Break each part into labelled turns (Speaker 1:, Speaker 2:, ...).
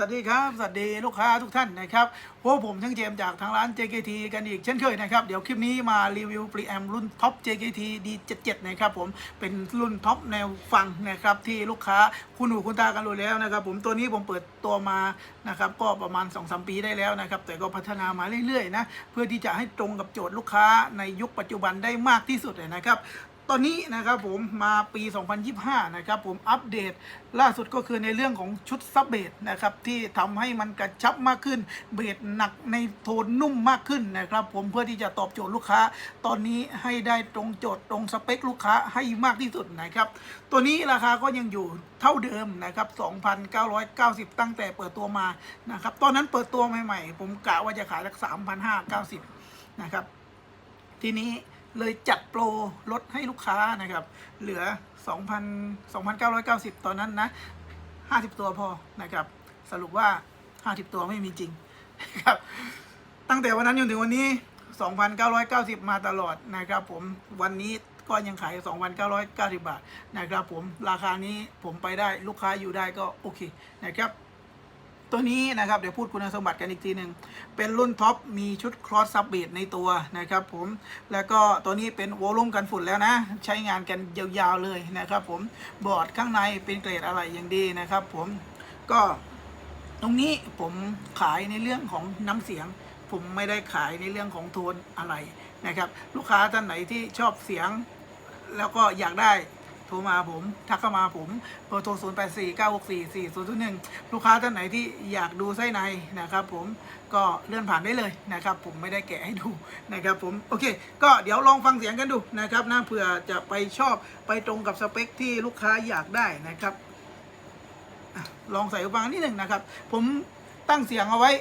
Speaker 1: สวัสดีครับ สวัสดีลูกค้าทุกท่านนะครับพวกผมช่างเจมจากทางร้าน JKT กันอีกเช่นเคยนะครับ เดี๋ยวคลิปนี้มารีวิวปรีแอมรุ่นท็อป JKT D77 นะครับผมเป็นรุ่นท็อปแนวฟังนะครับที่ลูกค้าคุณหูคุณตากันรู้แล้วนะครับ ผมตัวนี้ผมเปิดตัวมานะครับก็ประมาณ 2-3 ปีได้แล้วนะครับ แต่ก็พัฒนามาเรื่อยๆนะเพื่อที่จะให้ตรงกับโจทย์ลูกค้าในยุคปัจจุบันได้มากที่สุดนะครับ ตอนนี้นะครับผมมาปี 2025 นะครับผมอัปเดตล่าสุดก็คือในเรื่องของชุดซับเบสนะครับที่ทำให้มันกระชับมากขึ้น เบสหนักในโทนนุ่มมากขึ้นนะครับผมเพื่อที่จะตอบโจทย์ลูกค้า ตอนนี้ให้ได้ตรงโจทย์ตรงสเปคลูกค้าให้มากที่สุดนะครับตัวนี้ราคาก็ยังอยู่เท่าเดิมนะครับ 2,990 ตั้งแต่เปิดตัวมานะครับตอนนั้นเปิดตัวใหม่ๆ ผมกะว่าจะขายสัก3,590 นะครับทีนี้ เลยจัดโปรลดให้ลูกค้านะครับ เหลือ 2,000 2,990 ตอนนั้นนะ 50 ตัวพอนะครับ สรุปว่า 50 ตัวไม่มีจริงนะครับ ตั้งแต่วันนั้นจนถึงวันนี้ 2,990 มาตลอดนะครับ ผมวันนี้ก็ยังขาย 2,990 บาทนะครับ ผมราคานี้ผมไปได้ลูกค้าอยู่ได้ก็โอเคนะครับ ตัวนี้นะครับเดี๋ยวพูดคุณสมบัติกันอีกทีหนึ่งเป็นรุ่นท็อปมีชุดครอสซับเบดในตัวนะครับผมแล้วก็ตัวนี้เป็นโวลูมกันฝุ่นแล้วนะ ใช้งานกันยาวๆเลยนะครับผมบอร์ดข้างในเป็นเกรดอะไรอย่างดีนะครับผมก็ตรงนี้ผมขายในเรื่องของน้ำเสียง ผมไม่ได้ขายในเรื่องของโทนอะไรนะครับ ลูกค้าท่านไหนที่ชอบเสียง แล้วก็อยากได้ โทรมาผม ทักเข้ามาผมเบอร์โทร 0 8 4 9 6 4 4 0 0 1 ลูกค้าท่านไหนที่อยากดูไส้ในนะครับผมก็เลื่อนผ่านได้เลยนะครับ ผมไม่ได้แกะให้ดูนะครับผมโอเค ก็เดี๋ยวลองฟังเสียงกันดูนะครับนะเผื่อจะไปชอบไปตรงกับสเปคที่ลูกค้าอยากได้นะครับลองใส่หูฟังนิดหนึ่งนะครับ ผมตั้งเสียงเอาไว้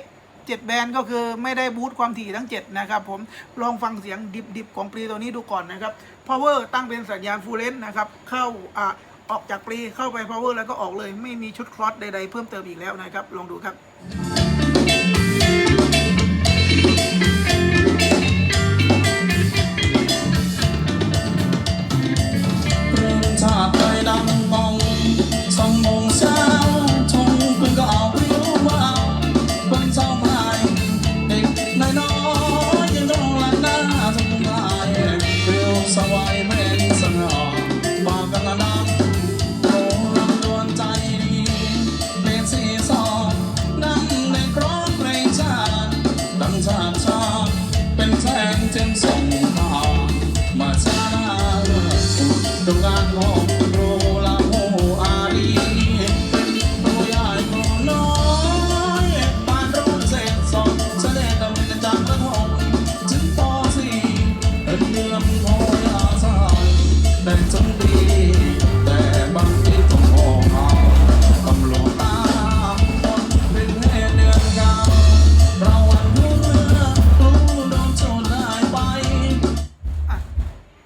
Speaker 1: 7 แบรนด์ก็คือไม่ได้บูตความถี่ทั้ง 7 นะครับผมลองฟังเสียงดิบๆ ของปรีตัวนี้ดูก่อนนะครับ power ตั้งเป็นสัญญาณ full length นะครับเข้าอ่าออกจากปรีเข้าไป power แล้วก็ออกเลย ไม่มีชุดคลอสใดๆเพิ่มเติมอีกแล้วนะครับลองดูครับ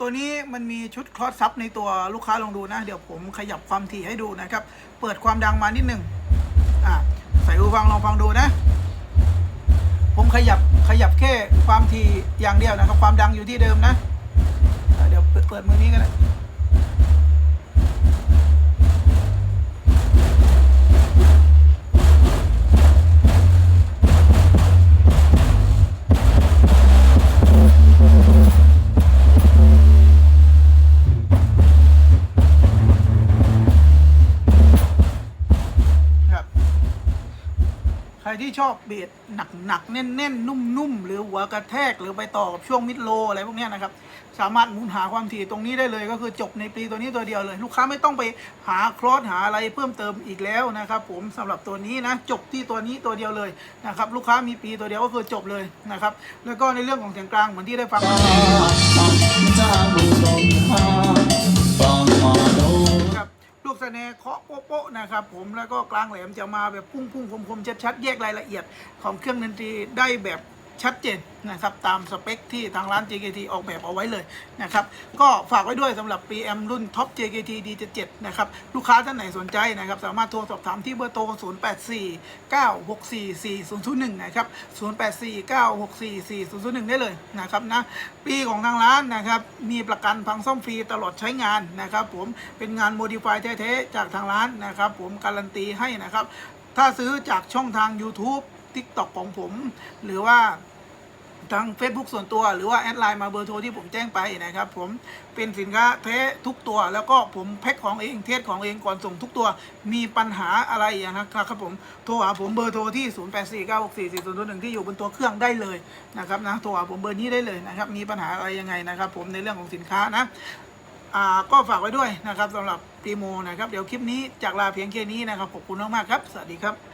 Speaker 2: ตัวนี้มันมีชุดคลอส
Speaker 1: ซับในตัวลูกค้าลองดูนะ เดี๋ยวผมขยับความถี่ให้ดูนะครับ เปิดความดังมานิดหนึ่งอ่าใส่หูฟังลองฟังดูนะ ผมขยับขยับแค่ความถี่อย่างเดียวนะครับ ความดังอยู่ที่เดิมนะะเดี๋ยวเปิดเปิดมือนี้กันนะ ใครที่ชอบเบสหนักๆแน่นๆ นุ่มๆ หรือหัวกระแทกหรือไปต่อกับช่วงมิดโลอะไรพวกนี้นะครับ สามารถหมุนหาความถี่ตรงนี้ได้เลยก็คือจบในปีตัวนี้ตัวเดียวเลย ลูกค้าไม่ต้องไปหาคลอสหาอะไรเพิ่มเติมอีกแล้วนะครับผมสำหรับตัวนี้นะจบที่ตัวนี้ตัวเดียวเลยนะครับลูกค้ามีปีตัวเดียวก็คือจบเลยนะครับแล้วก็ในเรื่องของเสียงกลางเหมือนที่ได้ฟัง สน่ห์เคาะโป๊ะๆนะครับผมแล้วก็กลางแหลมจะมาแบบพุ่งๆคมๆชัดๆแยกรายละเอียดของเครื่องดนตรีได้แบบ ชัดเจนนะครับตามสเปคที่ทางร้าน JKT ออกแบบเอาไว้เลยนะครับก็ฝากไว้ด้วยสำหรับ PM รุ่นท็อป JKT D77 นะครับลูกค้าท่านไหนสนใจนะครับสามารถโทรสอบถามที่เบอร์โทร 084 964 4001 นะครับ 084 964 4001 ได้เลยนะครับนะปีของทางร้านนะครับมีประกันพังซ่อมฟรีตลอดใช้งานนะครับผมเป็นงานโมดิฟายแท้ๆจากทางร้านนะครับผมการันตีให้นะครับถ้าซื้อจากช่องทาง YouTube TikTok ของผม หรือว่า ทาง Facebook ส่วนตัวหรือว่าแอดไลน์มาเบอร์โทรที่ผมแจ้งไปนะครับผมเป็นสินค้าแท้ทุกตัว แล้วก็ผมแพ็คของเองเทสของเองก่อนส่งทุกตัว มีปัญหาอะไรอย่างนะครับผมโทรหาผมเบอร์โทรที่ 0849644001 ที่อยู่บนตัวเครื่องได้เลยนะครับนะโทรหาผมเบอร์นี้ได้เลยนะครับมีปัญหาอะไรยังไงนะครับ ผมในเรื่องของสินค้านะอ่าก็ฝากไว้ด้วยนะครับสำหรับปีโมนะครับเดี๋ยวคลิปนี้จากลาเพียงแค่นี้นะครับขอบคุณมากๆครับ สวัสดีครับ